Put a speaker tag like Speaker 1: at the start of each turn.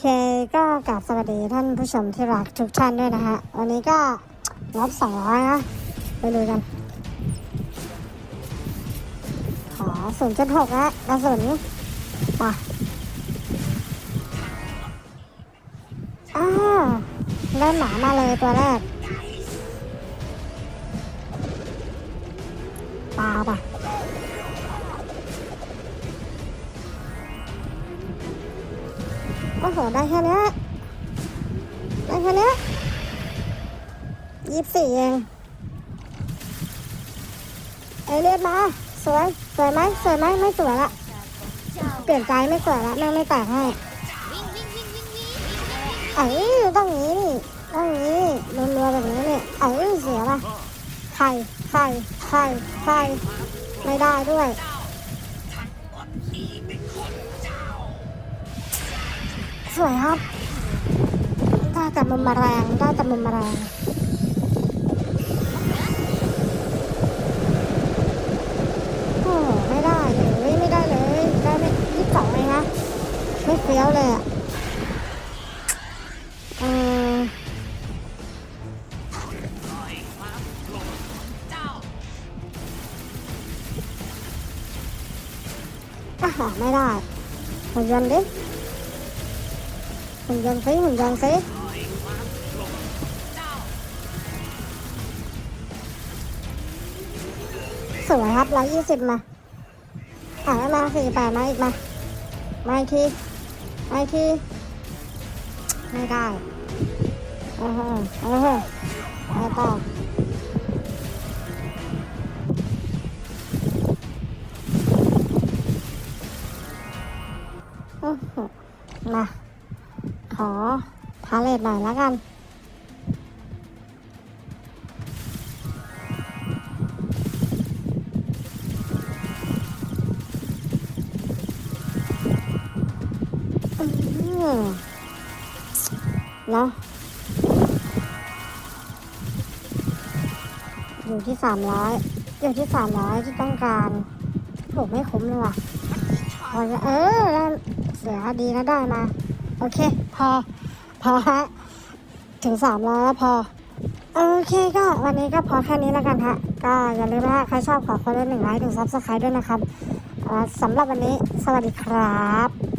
Speaker 1: เคก็กราบสวัสดีท่านผู้ชมที่รักทุกท่านด้วยนะฮะ วันนี้ก็งบสองร้อยนะไปดูกัน ขอศูนย์จุดหกนะกระสุนป่ะอ้าวได้หมามาเลยตัวแรกปลาป่ะ อ้โหได้แค่นี้ได้แค่นี้ยี่สิบสี่เองเอเลียนมา สวย สวยไหมสวยไหมไม่สวยละเปลี่ยนใจไม่สวยละแม่งไม่แตกให้เอ้ยต้องงนี้นี่ต้องงนี้รัวๆแบบนี้นี่เอ้ยเสียป่ะไข่ไข่ไข่ไข่ไม่ได้ด้วย สวยครับ ได้แต่มุมาแมลงได้แต่มุมาแมลงโอ้ไม่ได้เลยไม่ได้เลย ได้ไม่ยี่สิบสองเลยนะ ไม่เฟี้ยวเลยอะเอออาหาไม่ได้หุ่นยนดิ หุ่นยนต์ซิหุ่นยนต์ซิสวยครับร้อยยี่สิบมาอ่ามาสี่แปดมาอีกมา มาอีกทีมาอีกทีไม่ได้โอ้โหโอ้โหไปต่อโอ้โหมา ขอพาเลทหน่อยแล้วกัน เนาะอยู่ที่สามร้อยอยู่ที่สามร้อยที่ต้องการโหไม่คุ้มเลยว่ะพอจะเออได้เสียดีนะได้มา โอเค พอ พอฮะ ถึงสามร้อยแล้วพอ โอเคก็วันนี้ก็พอแค่นี้แล้วกันฮะ ก็อย่าลืมนะฮะใครชอบขอคนละหนึ่งไลค์ถึงซับสไครต์ด้วยนะครับสำหรับวันนี้สวัสดีครับ